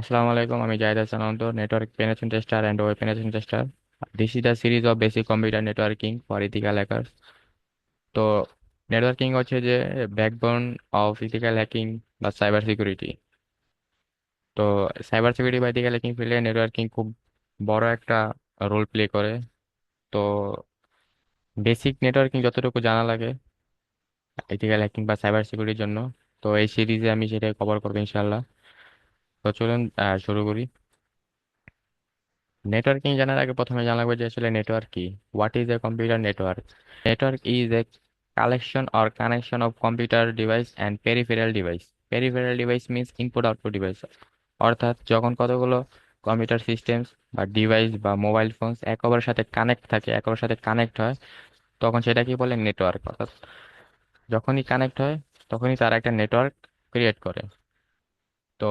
Assalamu alaikum. I'm Jayad Sananto, network penetration tester and web penetration tester. This is the series of basic computer networking for ethical hackers. তো networking হচ্ছে যে backbone of ethical hacking বা cyber security তো cyber security বা ethical hacking ফিল্ডে networking খুব বড় একটা রোল প্লে করে তো বেসিক নেটওয়ার্কিং যতটুকু জানা লাগে ইথিক্যাল হ্যাকিং বা সাইবার সিকিউরিটির জন্য তো এই সিরিজে আমি সেটা কভার করব ইনশাল্লাহ তো চলুন শুরু করি। নেটওয়ার্কিং জানার আগে প্রথমে জানা লাগবে যে আসলে নেটওয়ার্ক কি। What is a computer network network is a collection or connection of computer device and peripheral device peripheral device means input output device অর্থাৎ যখন কতগুলো কম্পিউটার সিস্টেমস বা ডিভাইস বা মোবাইল ফোনস একে অপরের সাথে কানেক্ট থাকে একে অপরের সাথে কানেক্ট হয়, তখন সেটা কি বলে? নেটওয়ার্ক অর্থাৎ যখনই কানেক্ট হয়, তখনই তারা একটা নেটওয়ার্ক ক্রিয়েট করে। তো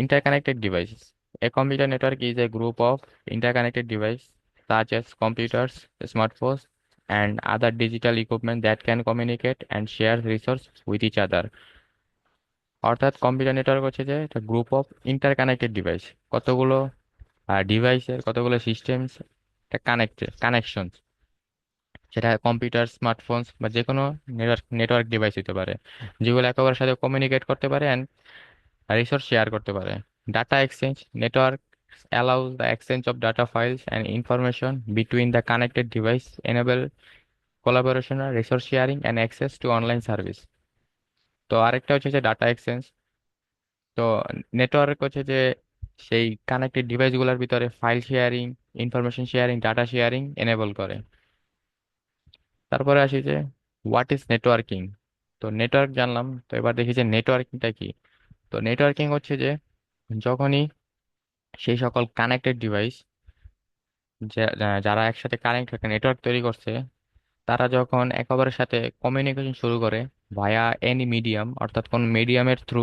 Interconnected devices. A computer network is a group of interconnected devices such as computers, smartphones, and other digital equipment that can communicate and share resources with each other. অর্থাৎ computer network হচ্ছে যে একটা group of interconnected device কতগুলো ডিভাইসের কতগুলো systems একটা connected connection সেটা computer smartphones বা যে কোনো নেটওয়ার্ক নেটওয়ার্ক ডিভাইস হতে পারে যেগুলো একে অপরের সাথে কমিউনিকেট করতে পারে রিসোর্স শেয়ার করতে পারে data exchange network allows the exchange of data files and information between the connected device, enable collaboration, resource sharing, and access to online service তো আরেকটা হচ্ছে যে ডাটা এক্সচেঞ্জ তো নেটওয়ার্ক হচ্ছে যে সেই কানেক্টেড ডিভাইসগুলোর ভিতরে file sharing information sharing data sharing enable করে। তারপরে আসি যে হোয়াট ইজ নেটওয়ার্কিং তো নেটওয়ার্ক জানলাম, তো এবার দেখি যে নেটওয়ার্কিংটা কি? তো নেটওয়ার্কিং হচ্ছে যে যখনই সেই সকল কানেক্টেড ডিভাইস যারা একসাথে কানেক্ট হয়ে নেটওয়ার্ক তৈরি করছে, তারা যখন একে অপরের সাথে কমিউনিকেশন শুরু করে ভায়া এনি মিডিয়াম অর্থাৎ কোন মিডিয়ামের থ্রু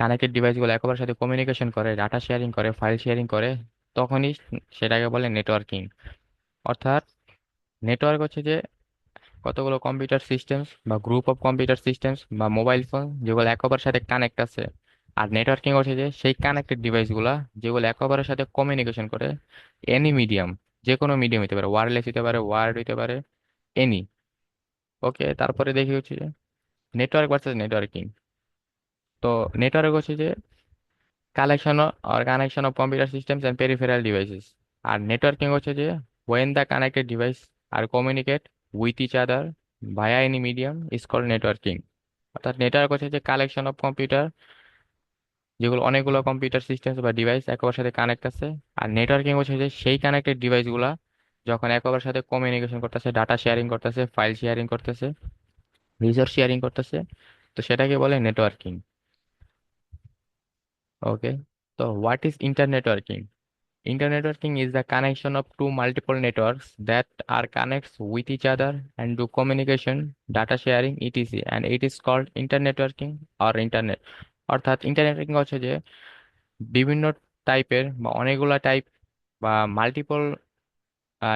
কানেক্টেড ডিভাইসগুলো একে অপরের সাথে কমিউনিকেশন করে ডাটা শেয়ারিং করে ফাইল শেয়ারিং করে, তখনই সেটাকে বলে নেটওয়ার্কিং অর্থাৎ নেটওয়ার্ক হচ্ছে যে কতগুলো কম্পিউটার সিস্টেমস বা গ্রুপ অফ কম্পিউটার সিস্টেমস বা মোবাইল ফোন যেগুলো একে অপরের সাথে কানেক্ট আছে আর নেটওয়ার্কিং হচ্ছে যে সেই কানেক্টেড ডিভাইসগুলা যেগুলো একে অপরের সাথে কমিউনিকেশন করে এনি মিডিয়াম যে কোনো মিডিয়াম হতে পারে ওয়্যারলেস হতে পারে ওয়ার্ড হতে পারে এনি ওকে তারপরে দেখি হচ্ছে যে নেটওয়ার্ক ভার্সেস নেটওয়ার্কিং তো নেটওয়ার্ক হচ্ছে যে collection or connection of computer systems and peripheral devices R networking হচ্ছে যে when the connected device are communicate with each other via any medium is called networking অর্থাৎ নেটওয়ার্ক হচ্ছে যে collection of computer যেগুলো অনেকগুলো computer system বা device একে সাথে কানেক্ট আছে। আর নেটওয়ার্কিং হচ্ছে যে সেই কানেক্টেড ডিভাইস ডিভাইসগুলা যখন একে অপরের সাথে কমিউনিকেশন করতেছে ডাটা শেয়ারিং করতেছে ফাইল শেয়ারিং করতেছে রিসোর্স শেয়ারিং করতেছে, তো সেটাকে বলে নেটওয়ার্কিং ওকে তো what is internetworking internetworking is the connection of two multiple networks that are connects with each other and do communication data sharing etc and it is called internetworking or internet অর্থাৎ internetworking হচ্ছে যে বিভিন্ন টাইপের বা অনেকগুলা type বা multiple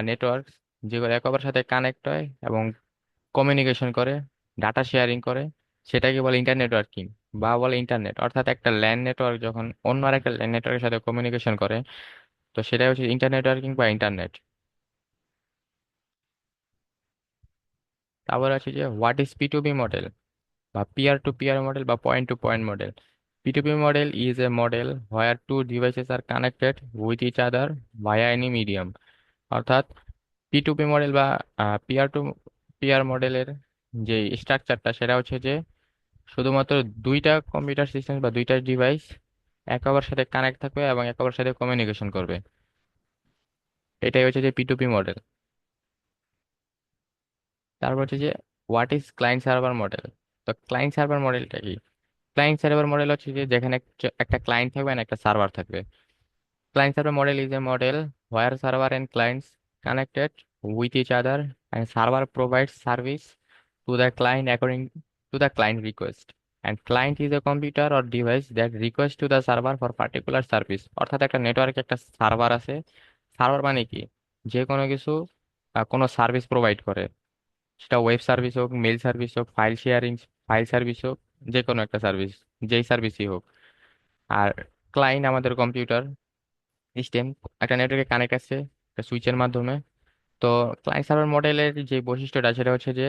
network যেগুলো একে অপরের সাথে কানেক্ট হয় এবং কমিউনিকেশন করে ডাটা শেয়ারিং করে, সেটাকে বলে ইন্টার নেটওয়ার্কিং বা বলে ইন্টারনেট অর্থাৎ একটা ল্যান্ড নেটওয়ার্ক যখন অন্য আরেকটা ল্যান্ড নেটওয়ার্কের সাথে কমিউনিকেশন করে, তো সেটাই হচ্ছে ইন্টার নেটওয়ার্কিং বা ইন্টারনেট তারপর আছে যে what is P to B model বা পিয়ার টু পিয়ার মডেল বা point to point model P2P model is a model where two devices are connected with each other via any medium. অর্থাৎ P to P model বা peer to peer মডেলের যে স্ট্রাকচারটা সেটা হচ্ছে যে শুধুমাত্র দুইটা কম্পিউটার সিস্টেম বা দুইটা ডিভাইস একে অপরের সাথে কানেক্ট থাকবে এবং একে অপরের সাথে কমিউনিকেশন করবে। এটাই হচ্ছে যে পিটুপি মডেল তারপর হচ্ছে যে what is client server model তো ক্লায়েন্ট সার্ভার মডেলটা কি? ক্লায়েন্ট সার্ভার মডেল হচ্ছে যে যেখানে একটা ক্লায়েন্ট থাকবে না একটা সার্ভার থাকবে। Client server model is a model where server and clients connected with each other and server provide service to the client according to the client request and client is a computer or device that request to the server for particular service অর্থাৎ একটা নেটওয়ার্কে একটা server আছে। Server মানে কি? যে কোনো কিছু কোনো সার্ভিস প্রোভাইড করে। সেটা ওয়েব সার্ভিস হোক মেল সার্ভিস হোক ফাইল শেয়ারিং ফাইল সার্ভিস হোক যে কোনো একটা সার্ভিস যেই সার্ভিসই হোক। আর ক্লায়েন্ট আমাদের কম্পিউটার সিস্টেম একটা নেটওয়ার্কে কানেক্ট আছে, একটা সুইচের মাধ্যমে। তো ক্লায়েন্ট সার্ভার মডেলের যে বৈশিষ্ট্যটা, সেটা হচ্ছে যে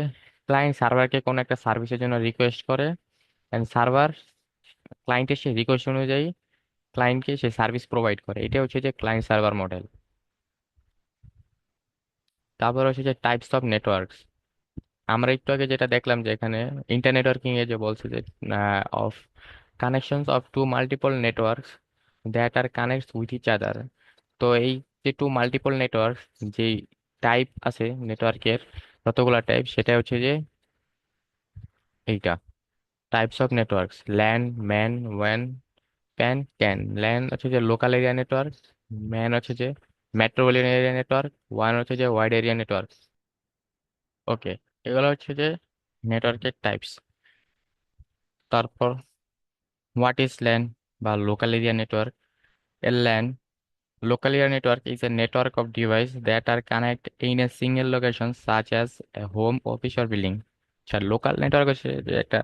ক্লায়েন্ট সার্ভারকে কোনো একটা সার্ভিসের জন্য রিকোয়েস্ট করে অ্যান্ড সার্ভার ক্লায়েন্টের সেই রিকোয়েস্ট অনুযায়ী ক্লায়েন্টকে সেই সার্ভিস প্রোভাইড করে। এটা হচ্ছে যে ক্লায়েন্ট সার্ভার মডেল তারপর হচ্ছে যে টাইপস অফ নেটওয়ার্কস আমরা একটু আগে যেটা দেখলাম যে এখানে ইন্টার নেটওয়ার্কিং এ যে বলছে যে of connections of two multiple networks that are connects with each other তো এই যে টু মাল্টিপল নেটওয়ার্ক যেই টাইপ আছে নেটওয়ার্কের যতগুলা টাইপ সেটা হচ্ছে যে এইটা। Types of networks LAN MAN one PAN CAN LAN হচ্ছে যে লোকাল এরিয়া নেটওয়ার্ক ম্যান হচ্ছে যে মেট্রোপলিটন এরিয়া নেটওয়ার্ক ওয়ান হচ্ছে যে ওয়াইড এরিয়া নেটওয়ার্ক ওকে এগুলো হচ্ছে যে নেটওয়ার্কের টাইপস তারপর হোয়াট ইজ ল্যান বা local area network a LAN local area network is a network of device that are connect in a single location such as a home office or building. আচ্ছা local network হচ্ছে যে একটা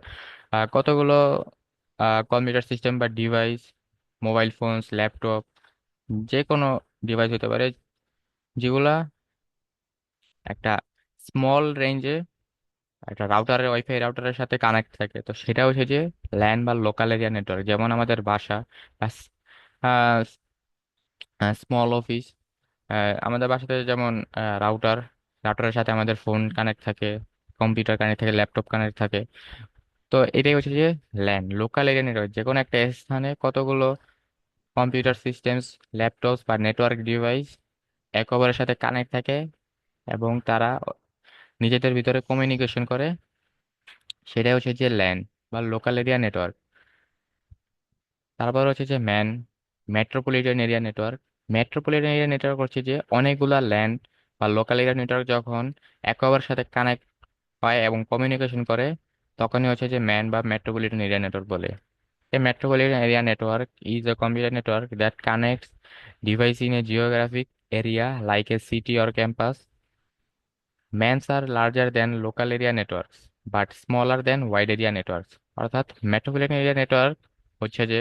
কতগুলো computer system বা device mobile phones laptop যে কোনো device হতে পারে, যেগুলা একটা স্মল রেঞ্জে একটা রাউটারের ওয়াইফাই রাউটারের সাথে কানেক্ট থাকে। তো সেটা হচ্ছে যে ল্যান বা লোকাল এরিয়া নেটওয়ার্ক যেমন আমাদের বাসা বা স্মল অফিস আমাদের বাসাতে যেমন রাউটার রাউটারের সাথে আমাদের ফোন কানেক্ট থাকে কম্পিউটার কানেক্ট থাকে ল্যাপটপ কানেক্ট থাকে। তো এটাই হচ্ছে যে ল্যান লোকাল এরিয়া নেটওয়ার্ক যে কোনো একটা স্থানে কতগুলো কম্পিউটার সিস্টেমস ল্যাপটপস বা নেটওয়ার্ক ডিভাইস একে অপরের সাথে কানেক্ট থাকে এবং তারা নিজেদের ভিতরে কমিউনিকেশন করে, সেটাই হচ্ছে যে ল্যান বা লোকাল এরিয়া নেটওয়ার্ক তারপর হচ্ছে যে MAN metropolitan area network metropolitan area network হচ্ছে যে অনেকগুলা ল্যান্ড বা লোকাল এরিয়া নেটওয়ার্ক যখন একে সাথে কানেক্ট হয় এবং কমিউনিকেশন করে, তখনই হচ্ছে যে ম্যান বা মেট্রোপলিটন এরিয়া নেটওয়ার্ক বলে। A metropolitan area network is a computer network that connects devices in a geographic area like a city or campus. MANs are larger than local area networks, but smaller than wide area networks. অর্থাৎ metropolitan area network হচ্ছে যে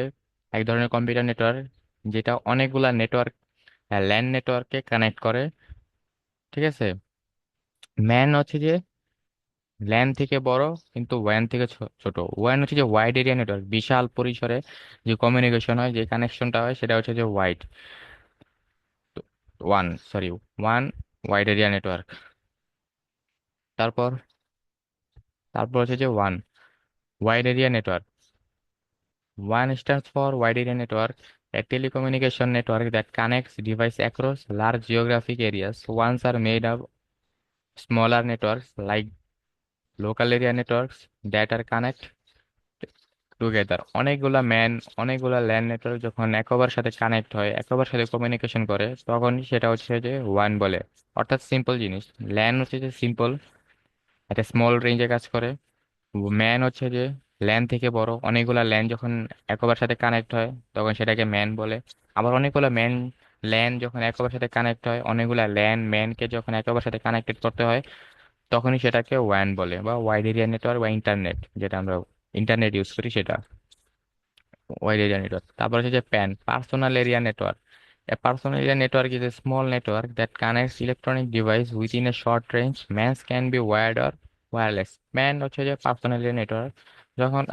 এক ধরনের computer network যেটা অনেকগুলা network land নেটওয়ার্ককে connect করে। ঠিক আছে? ম্যান হচ্ছে যে ল্যান থেকে বড়, কিন্তু ওয়ান থেকে ছোট। ওয়ান হচ্ছে যে ওয়াইড এরিয়া নেটওয়ার্ক বিশাল পরিসরে যে কমিউনিকেশন হয়, যে কানেকশনটা হয়, সেটা হচ্ছে যে wide one sorry one wide area network তারপর তারপর হচ্ছে যে one wide area network one stands for wide area network এক telecommunication network that connects device across large geographic areas one's are made up smaller networks like local area networks that are connect together অনেকগুলো man অনেকগুলো land network যখন এক সাথে connect হয়, একবার সাথে communication করে, তখন সেটা হচ্ছে যে ওয়ান বলে। অর্থাৎ সিম্পল জিনিস। ল্যান্ড হচ্ছে যে সিম্পল একটা স্মল রেঞ্জে কাজ করে। ম্যান হচ্ছে যে ল্যান থেকে বড়। অনেকগুলা ল্যান যখন একবার সাথে কানেক্ট হয়, তখন সেটাকে ম্যান বলে। আবার অনেকগুলো ম্যান ল্যান যখন একবার সাথে কানেক্ট হয়, অনেকগুলা ল্যান ম্যানকে যখন একবার সাথে কানেক্টেড করতে হয়, তখনই সেটাকে ওয়ান বলে বা ওয়াইড এরিয়া নেটওয়ার্ক বা ইন্টারনেট যেটা আমরা ইন্টারনেট ইউজ করি সেটা। ওয়াইড এরিয়া নেটওয়ার্ক তারপর হচ্ছে যে PAN personal area network A personal area network is a small network that connects electronic device within a short range. MANs can be wired or wireless. MAN হচ্ছে যে personal area network যখন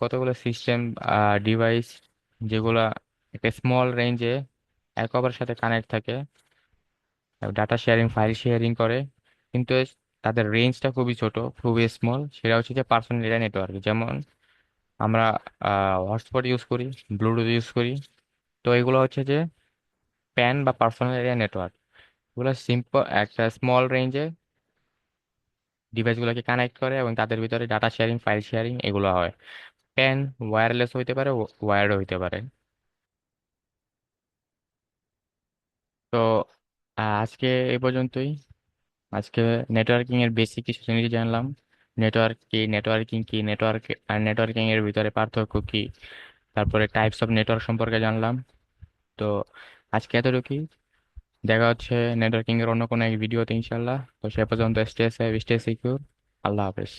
কতগুলো system device যেগুলা একটা small রেঞ্জে একে অপরের সাথে কানেক্ট থাকে ডাটা শেয়ারিং ফাইল শেয়ারিং করে, কিন্তু তাদের রেঞ্জটা খুবই ছোট, খুবই স্মল সেটা হচ্ছে যে পার্সোনাল এরিয়া নেটওয়ার্ক যেমন আমরা হটস্পট ইউজ করি ব্লুটুথ ইউজ করি তো এগুলো হচ্ছে যে প্যান বা পার্সোনাল এরিয়া নেটওয়ার্ক। এগুলো সিম্পল একটা স্মল রেঞ্জে ডিভাইসগুলোকে কানেক্ট করে এবং তাদের ভিতরে ডাটা শেয়ারিং ফাইল শেয়ারিং এগুলো হয়। প্যান ওয়্যারলেস হইতে পারে ওয়্যার্ড হইতে পারে। তো আজকে এই পর্যন্তই। আজকে নেটওয়ার্কিং এর বেসিক কিছু জিনিস জানলাম। নেটওয়ার্ক কি নেটওয়ার্কিং কি নেটওয়ার্ক আর নেটওয়ার্কিং এর ভিতরে পার্থক্য কি? তারপরে টাইপস অফ নেটওয়ার্ক সম্পর্কে জানলাম। তো আজকে এতটুকুই। দেখা হচ্ছে নেটওয়ার্কিং এর অন্য কোনো এক ভিডিওতে ইনশাল্লাহ তো সে পর্যন্ত স্টে সেফ স্টে সিকিউর আল্লাহ হাফেজ।